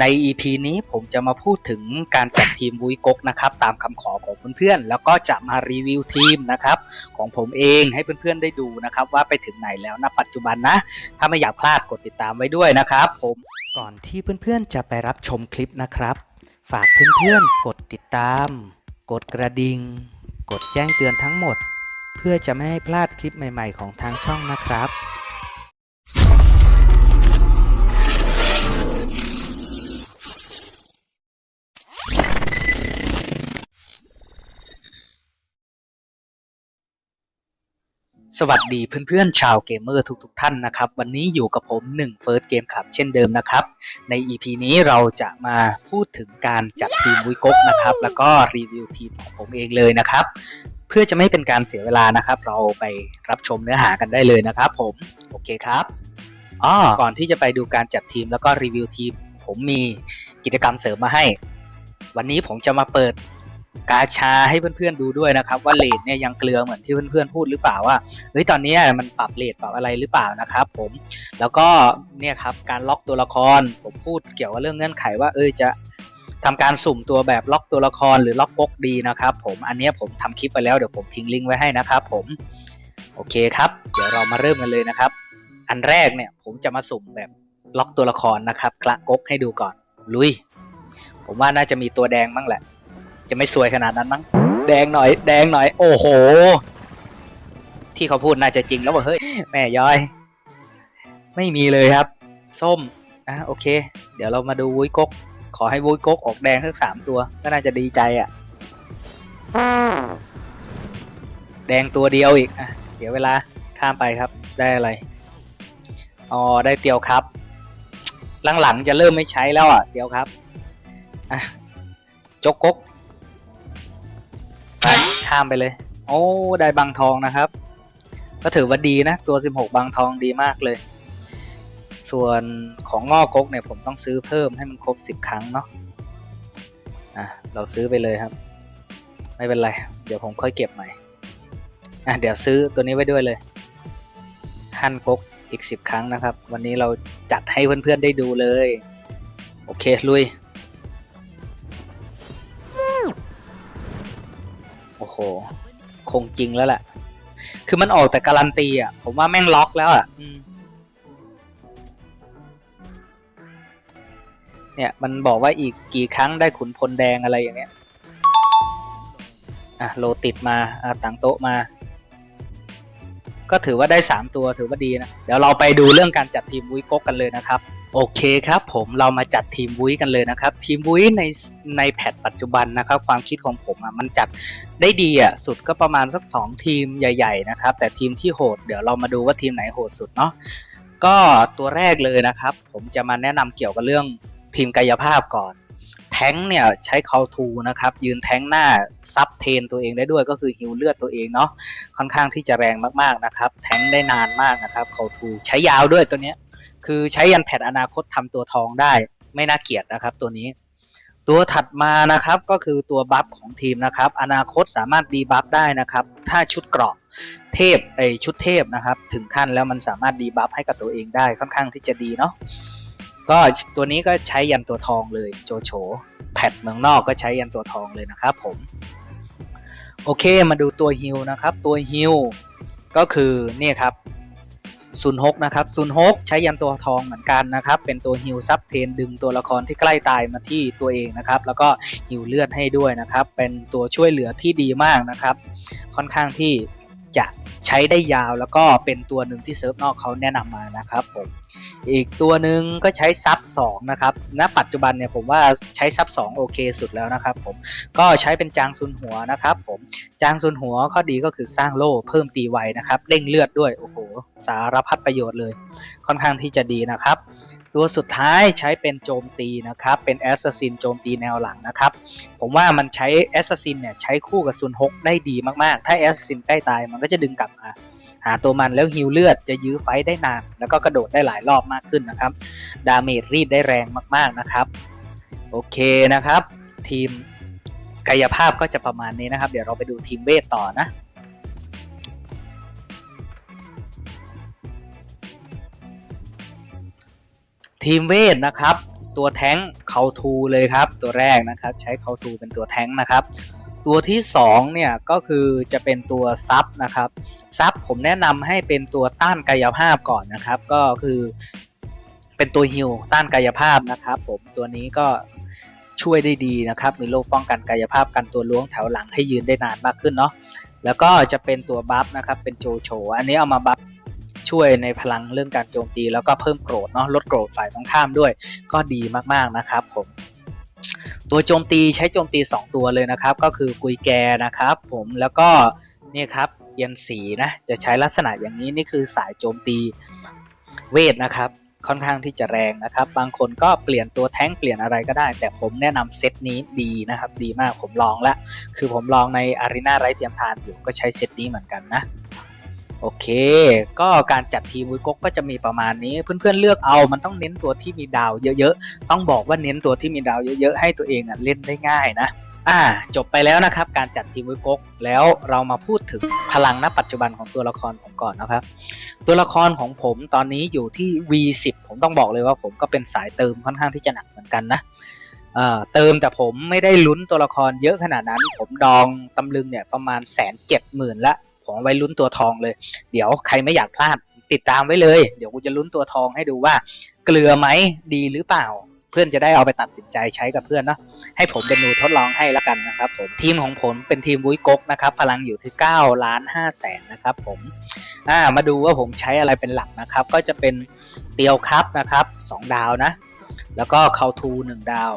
ใน EP นี้ผมจะมาพูดถึงการจัดทีมวุ้ยก๊กนะครับตามคำขอของเพื่อนๆ แล้วก็จะมารีวิวทีมนะครับของผมเองให้เพื่อนๆได้ดูนะครับว่าไปถึงไหนแล้วณปัจจุบันนะ ถ้าไม่อยากพลาดกดติดตามไว้ด้วยนะครับ ผมก่อนที่เพื่อนๆจะไปรับชมคลิปนะครับ ฝากเพื่อนๆกดติดตาม กดกระดิ่งกดแจ้งเตือนทั้งหมด เพื่อจะไม่ให้พลาดคลิปใหม่ ๆ ของทางช่องนะครับ สวัสดีเพื่อนๆชาวเกมเมอร์ทุกๆท่านนะครับ วันนี้อยู่กับผม1 First Game ครับเช่นเดิมนะครับ ใน EP นี้เราจะมาพูดถึงการจัดทีมวิกกนะครับ แล้วก็รีวิวทีมของผมเองเลยนะครับ เพื่อจะไม่เป็นการเสียเวลานะครับ เราไปรับชมเนื้อหากันได้เลยนะครับ ผมโอเคครับอ๋อก่อนที่จะไปดูการจัดทีมแล้วก็รีวิวทีม ผมมีกิจกรรมเสริมมาให้ วันนี้ผมจะมาเปิด กาชาให้เพื่อนๆดูด้วยนะครับ ว่าเลทเนี่ยยังเกลือเหมือนที่เพื่อนๆพูดหรือเปล่าว่าเฮ้ยตอนนี้มันปรับเลทปรับอะไรหรือเปล่านะครับ ผมแล้วก็เนี่ยครับการล็อกตัวละครผมพูดเกี่ยวกับเรื่องเงื่อนไขว่าเอ้ยจะทำการสุ่มตัวแบบล็อกตัวละครหรือล็อกก๊กดีนะครับผมอันนี้ผมทำคลิปไปแล้วเดี๋ยวผมทิ้งลิงก์ไว้ให้นะครับผมโอเคครับ เดี๋ยวเรามาเริ่มกันเลยนะครับ อันแรกเนี่ยผมจะมาสุ่มแบบล็อกตัวละครนะครับกระก๊กให้ดูก่อนลุย ผมว่าน่าจะมีตัวแดงบ้างแหละ จะไม่สวยขนาดนั้นมั้งแดงหน่อย แดงหน่อย โอ้โห ที่เขาพูดน่าจะจริงแล้วว่าเฮ้ยแม่ย้อย ไม่มีเลยครับ ส้มอะโอเค เดี๋ยวเรามาดูวุ้ยกก ขอให้วุ้ยกกออกแดงสักสามตัว ก็น่าจะดีใจอะ แดงตัวเดียวอีกอะเสียเวลาข้ามไปครับ ได้อะไรอ๋อได้เตียวครับ หลังๆจะเริ่มไม่ใช้แล้วอะเตียวครับอะจกกก ข้ามไปเลย โอ้ ได้บางทองนะครับ ก็ถือว่าดีนะ ตัว 16 บางทองดีมากเลย ส่วนของงอกกกเนี่ยผมต้องซื้อเพิ่มให้มันครบ 10 ครั้งเนาะอะเราซื้อไปเลยครับ ไม่เป็นไร เดี๋ยวผมค่อยเก็บใหม่อะเดี๋ยวซื้อตัวนี้ไว้ด้วยเลยหั่นกกอีก 10 ครั้งนะครับ วันนี้เราจัดให้เพื่อนๆได้ดูเลย โอเคลุย อ้โห คงจริงแล้วแหละ คือมันออกแต่การันตีอะ ผมว่าแม่งล็อกแล้วอะเนี่ย มันบอกว่าอีกกี่ครั้งได้ขุนพลแดงอะไรอย่างเงี้ย อะ โลติดมา อะต่างโต๊ะมา ก็ถือว่าได้ 3 ตัวถือว่าดีนะ เดี๋ยวเราไปดูเรื่องการจัดทีมวุ้ยก๊กกันเลยนะครับ โอเคครับ ผมเรามาจัดทีมวุ้ยกันเลยนะครับ ทีมวุ้ยในในแพทปัจจุบันนะครับ ความคิดของผมอะมันจัดได้ดีอะสุดก็ประมาณสัก 2 ทีมใหญ่ ๆ นะครับ แต่ทีมที่โหดเดี๋ยวเรามาดูว่าทีมไหนโหดสุดเนาะก็ตัวแรกเลยนะครับ ผมจะมาแนะนำเกี่ยวกับเรื่องทีมกายภาพก่อน ท้งเนี่ยใช้เคาทูนะครับยืนแท้งหน้าซับเทนตัวเองได้ด้วยก็คือฮิวเลือดตัวเองเนาะค่อนข้างที่จะแรงมากๆนะครับ แท้งได้นานมากนะครับเคาทูใช้ยาวด้วยตัวเนี้ยคือใช้ยันแพทอนาคตทำตัวทองได้ ไม่น่าเกลียดนะครับตัวนี้ ตัวถัดมานะครับก็คือตัวบัฟของทีมนะครับ อนาคตสามารถดีบัฟได้นะครับ ถ้าชุดเกราะเทพไอชุดเทพนะครับ ถึงขั้นแล้วมันสามารถดีบัฟให้กับตัวเองได้ค่อนข้างที่จะดีเนาะ ก็ตัวนี้ก็ใช้ยันตัวทองเลยโจโฉแพทเมืองนอกก็ใช้ยันตัวทองเลยนะครับผม โอเคมาดูตัวฮิลนะครับ ตัวฮิลก็คือเนี่ยครับซุนฮกนะครับซุนฮกใช้ยันตัวทองเหมือนกันนะครับ เป็นตัวฮิลซับเทนดึงตัวละครที่ใกล้ตายมาที่ตัวเองนะครับ แล้วก็ฮิลเลือดให้ด้วยนะครับ เป็นตัวช่วยเหลือที่ดีมากนะครับ ค่อนข้างที่ จะใช้ได้ยาวแล้วก็เป็นตัวหนึ่งที่เซิร์ฟนอกเขาแนะนำมานะครับผมอีกตัวหนึ่งก็ใช้ซับ2นะครับณปัจจุบันเนี่ยผมว่าใช้ซับ2โอเคสุดแล้วนะครับผมก็ใช้เป็นจางซุนหัวนะครับผมจางซุนหัวข้อดีก็คือสร้างโล่เพิ่มตีไวนะครับเร่งเลือดด้วยโอ้โหสารพัดประโยชน์เลย ค่อนข้างที่จะดีนะครับ ตัวสุดท้ายใช้เป็นโจมตีนะครับ เป็นแอสซัสซินโจมตีแนวหลังนะครับ ผมว่ามันใช้แอสซัสซินเนี่ยใช้คู่กับซุนฮกได้ดีมากๆ ถ้าแอสซัสซินใกล้ตายมันก็จะดึงกลับมาหาตัวมันแล้วฮิวเลือดจะยื้อไฟได้นาน แล้วก็กระโดดได้หลายรอบมากขึ้นนะครับ ดาเมจรีดได้แรงมากๆนะครับ โอเคนะครับ ทีมกายภาพก็จะประมาณนี้นะครับ เดี๋ยวเราไปดูทีมเวทต่อนะ ทีมเวทนะครับ ตัวแท้งเคาทูเลยครับ ตัวแรกนะครับใช้เคาทูเป็นตัวแท้งนะครับ ตัวที่สองเนี่ยก็คือจะเป็นตัวซับนะครับซับผมแนะนำให้เป็นตัวต้านกายภาพก่อนนะครับ ก็คือเป็นตัวฮิลต้านกายภาพนะครับ ผมตัวนี้ก็ช่วยได้ดีนะครับมีโล่ป้องกันกายภาพกันตัวล้วงแถวหลังให้ยืนได้นานมากขึ้นเนาะแล้วก็จะเป็นตัวบัฟนะครับเป็นโจโฉอันนี้เอามาบัฟ ช่วยในพลังเรื่องการโจมตีแล้วก็เพิ่มโกรธเนาะลดโกรธฝ่ายตรงข้ามด้วย ก็ดีมากๆนะครับผมตัวโจมตีใช้โจมตี 2 ตัวเลยนะครับ ก็คือกุยแกนะครับผมแล้วก็เนี่ยครับเย็นสีนะจะใช้ลักษณะอย่างนี้นี่คือสายโจมตีเวทนะครับ ค่อนข้างที่จะแรงนะครับ บางคนก็เปลี่ยนตัวแท้งเปลี่ยนอะไรก็ได้ แต่ผมแนะนำเซตนี้ดีนะครับ ดีมากผมลองแล้วคือผมลองในอารีนาไร้เทียมทานอยู่ก็ใช้เซตนี้เหมือนกันนะ โอเค ก็การจัดทีมวิกกก็จะมีประมาณนี้ เพื่อนๆเลือกเอามันต้องเน้นตัวที่มีดาวเยอะๆ ต้องบอกว่าเน้นตัวที่มีดาวเยอะๆ ให้ตัวเองอะเล่นได้ง่ายนะ อ่า จบไปแล้วนะครับ การจัดทีมวิกกแล้วเรามาพูดถึงพลังณปัจจุบันของตัวละครผมก่อนนะครับ ตัวละครของผมตอนนี้อยู่ที่ V10 ผมต้องบอกเลยว่าผมก็เป็นสายเติมค่อนข้างที่จะหนักเหมือนกันนะเติมแต่ผมไม่ได้ลุ้นตัวละครเยอะขนาดนั้น ผมดองตำลึงเนี่ยประมาณแสนเจ็ดหมื่นละ ผมเอาไว้ลุ้นตัวทองเลย เดี๋ยวใครไม่อยากพลาดติดตามไว้เลย เดี๋ยวกูจะลุ้นตัวทองให้ดูว่า เกลือไหมดีหรือเปล่า เพื่อนจะได้เอาไปตัดสินใจใช้กับเพื่อนเนาะให้ผมเป็นหนูทดลองให้ล้วกันนะครับผมทีมของผมเป็นทีมวุ้ยกกนะครับพลังอยู่ที่9ล้าน5แสนนะครับผมอ่ามาดูว่าผมใช้อะไรเป็นหลักนะครับ ก็จะเป็นเตียวครับนะครับ 2 ดาวนะ แล้วก็เคาทูหนึ่งดาว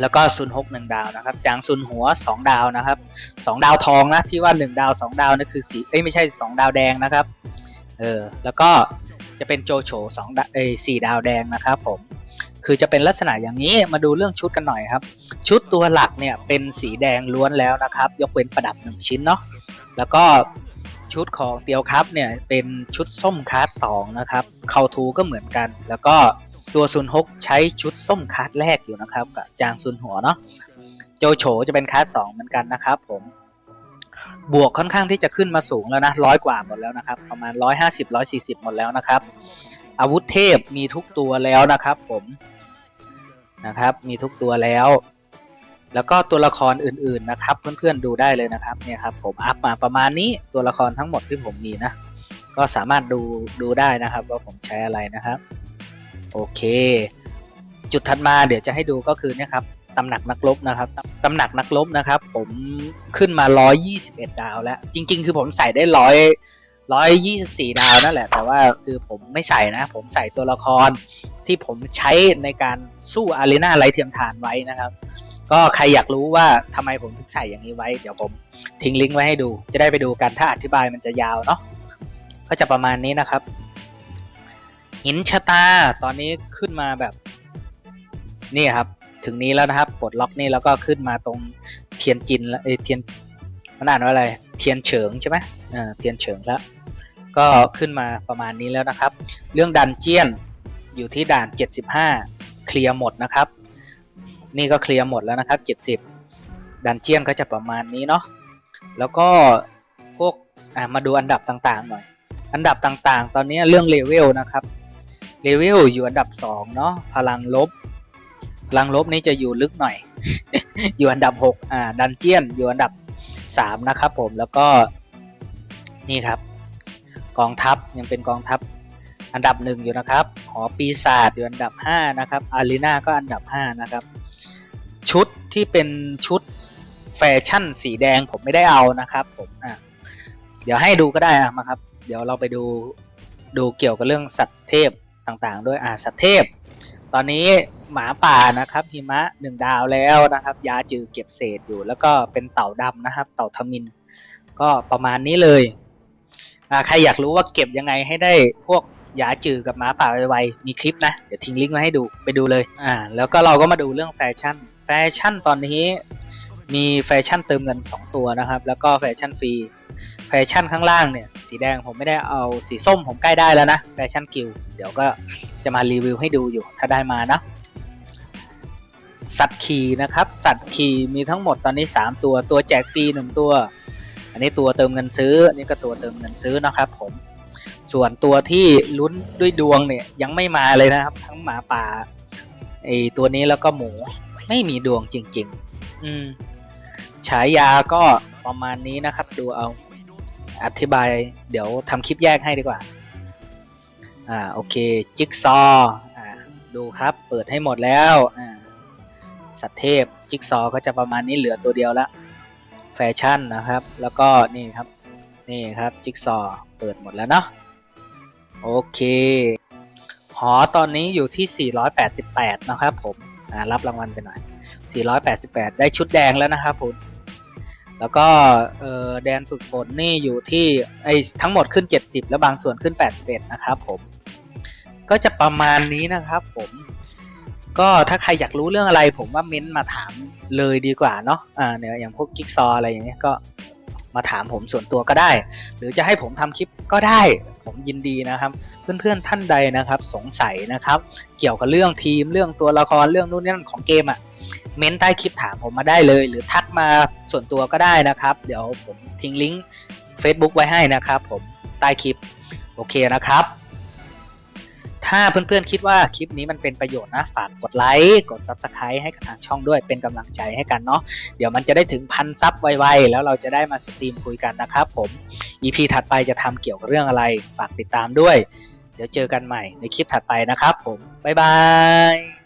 แล้วก็ซุนฮกหนึ่งดาวนะครับ จางซุนหัวสองดาวนะครับสองดาวทองนะที่ว่าหนึ่งดาวสองดาวนั่นคือสีเอ้ยไม่ใช่สองดาวแดงนะครับเออแล้วก็จะเป็นโจโฉสองเอ้สี่ดาวแดงนะครับผมคือจะเป็นลักษณะอย่างนี้มาดูเรื่องชุดกันหน่อยครับ ชุดตัวหลักเนี่ยเป็นสีแดงล้วนแล้วนะครับ ยกเว้นประดับหนึ่งชิ้นเนาะแล้วก็ชุดของเตียวครับเนี่ยเป็นชุดส้มคาร์ดสองนะครับเคาทูก็เหมือนกัน แล้วก็ ตัวซุนฮกใช้ชุดส้มคาร์ดแรกอยู่นะครับกับจางซุนหัวเนาะโจโฉจะเป็นคาร์ดสองเหมือนกันนะครับผมบวกค่อนข้างที่จะขึ้นมาสูงแล้วนะร้อยกว่าหมดแล้วนะครับ ประมาณร้อยห้าสิบร้อยสี่สิบหมดแล้วนะครับ อาวุธเทพมีทุกตัวแล้วนะครับ ผมนะครับ มีทุกตัวแล้ว แล้วก็ตัวละครอื่นๆนะครับ เพื่อนๆดูได้เลยนะครับเนี่ยครับ ผมอัพมาประมาณนี้ตัวละครทั้งหมดที่ผมมีนะ ก็สามารถดูดูได้นะครับ ว่าผมใช้อะไรนะครับ โอเค จุดถัดมาเดี๋ยวจะให้ดูก็คือเนี่ยครับตำหนักนักรบนะครับตำหนักนักรบนะครับ ผมขึ้นมา 121 ดาวแล้ว จริง ๆ คือผมใส่ได้ร้อยร้อยยี่สิบสี่ดาวนั่นแหละ แต่ว่าคือผมไม่ใส่นะ ผมใส่ตัวละครที่ผมใช้ในการสู้อารีนาไร้เทียมทานไว้นะครับ ก็ใครอยากรู้ว่าทำไมผมถึงใส่อย่างนี้ไว้ เดี๋ยวผมทิ้งลิงก์ไว้ให้ดู จะได้ไปดูกันถ้าอธิบายมันจะยาวเนาะก็จะประมาณนี้นะครับ หินชะตาตอนนี้ขึ้นมาแบบ นี่ครับ ถึงนี้แล้วนะครับปลดล็อกนี่แล้วก็ขึ้นมาตรงเทียนจินแล้วเอเทียนมันอ่านว่าอะไร เทียนเฉิงใช่ไหมอ่าเทียนเฉิงแล้วก็ขึ้นมาประมาณนี้แล้วนะครับ เรื่องดันเจียนอยู่ที่ด่าน 75 เคลียร์หมดนะครับ นี่ก็เคลียร์หมดแล้วนะครับ 70 ดันเจียนก็จะประมาณนี้เนาะแล้วก็พวกอ่ามาดูอันดับต่างๆหน่อย อันดับต่างๆ ตอนนี้เรื่องเลเวลนะครับ เลเวลอยู่อันดับ2เนาะพลังลบ พลังลบนี่จะอยู่ลึกหน่อย อยู่อันดับ6อ่าดันเจียนอยู่อันดับ3นะครับผมแล้วก็นี่ครับ กองทัพยังเป็นกองทัพอันดับหนึ่งอยู่นะครับ หอปีศาจอยู่อันดับ5นะครับอารีนาก็อันดับ5นะครับ ชุดที่เป็นชุดแฟชั่นสีแดงผมไม่ได้เอานะครับผมอะเดี๋ยวให้ดูก็ได้อะมาครับ เดี๋ยวเราไปดูดูเกี่ยวกับเรื่องสัตว์เทพ ต่างๆ ด้วยอาสัตว์เทพ ตอนนี้หมาป่านะครับหิมะหนึ่งดาวแล้วนะครับ ยาจือเก็บเศษอยู่ แล้วก็เป็นเต่าดำนะครับ เต่าทมิน ก็ประมาณนี้เลยอาใครอยากรู้ว่าเก็บยังไงให้ได้พวกยาจือกับหมาป่าไวๆมีคลิปนะ เดี๋ยวทิ้งลิงก์มาให้ดูไปดูเลยอ่าแล้วก็เราก็มาดูเรื่องแฟชั่น แฟชั่นตอนนี้มีแฟชั่นเติมเงิน 2 ตัวนะครับ แล้วก็แฟชั่นฟรี แฟชั่นข้างล่างเนี่ย สีแดงผมไม่ได้เอาสีส้มผมใกล้ได้แล้วนะแฟชั่นกิลเดี๋ยวก็จะมารีวิวให้ดูอยู่ถ้าได้มานะสัตว์ขี่นะครับ สัตว์ขี่มีทั้งหมดตอนนี้ 3 ตัวตัวแจกฟรี1ตัว อันนี้ตัวเติมเงินซื้ออันนี่ก็ตัวเติมเงินซื้อนะครับผมส่วนตัวที่ลุ้นด้วยดวงเนี่ยยังไม่มาเลยนะครับ ทั้งหมาป่าไอตัวนี้แล้วก็หมูไม่มีดวงจริง ๆ อืมฉายาก็ประมาณนี้นะครับ ดูเอา อธิบาย เดี๋ยวทำคลิปแยกให้ดีกว่า อ่า โอเค จิ๊กซออ่า ดูครับ เปิดให้หมดแล้ว อ่า สัตว์เทพ จิ๊กซอก็จะประมาณนี้เหลือตัวเดียวละ แฟชั่นนะครับ แล้วก็นี่ครับ นี่ครับ จิ๊กซอ เปิดหมดแล้วเนาะ โอเค หอตอนนี้อยู่ที่ 488 นะครับผม อ่า รับรางวัลไปหน่อย 488 ได้ชุดแดงแล้วนะครับผม แล้วก็แดนฝึกฝนนี่อยู่ที่ไอทั้งหมดขึ้น 70 แล้วบางส่วนขึ้น 81 นะครับผมก็จะประมาณนี้นะครับผมก็ถ้าใครอยากรู้เรื่องอะไร ผมว่าเม้นมาถามเลยดีกว่าเนาะอ่าเนี่ยอย่างพวกจิ๊กซออะไรอย่างเงี้ยก็มาถามผมส่วนตัวก็ได้ หรือจะให้ผมทำคลิปก็ได้ ผมยินดีนะครับ เพื่อนๆท่านใดนะครับ สงสัยนะครับ เกี่ยวกับเรื่องทีมเรื่องตัวละครเรื่องนู่นนี่นั่นของเกมอะ่ะ เม้นใต้คลิปถามผมมาได้เลย หรือทักมาส่วนตัวก็ได้นะครับ เดี๋ยวผมทิ้งลิงก์ Facebook ไว้ให้นะครับผมใต้คลิปโอเคนะครับ ถ้าเพื่อนๆคิดว่าคลิปนี้มันเป็นประโยชน์นะ ฝากกดไลค์กด Subscribe ให้กับทางช่องด้วยเป็นกำลังใจให้กันเนาะเดี๋ยวมันจะได้ถึงพันซับไวๆ แล้วเราจะได้มาสตรีมคุยกันนะครับผม EP ถัดไปจะทำเกี่ยวกับเรื่องอะไร ฝากติดตามด้วย เดี๋ยวเจอกันใหม่ในคลิปถัดไปนะครับผมบ๊ายบาย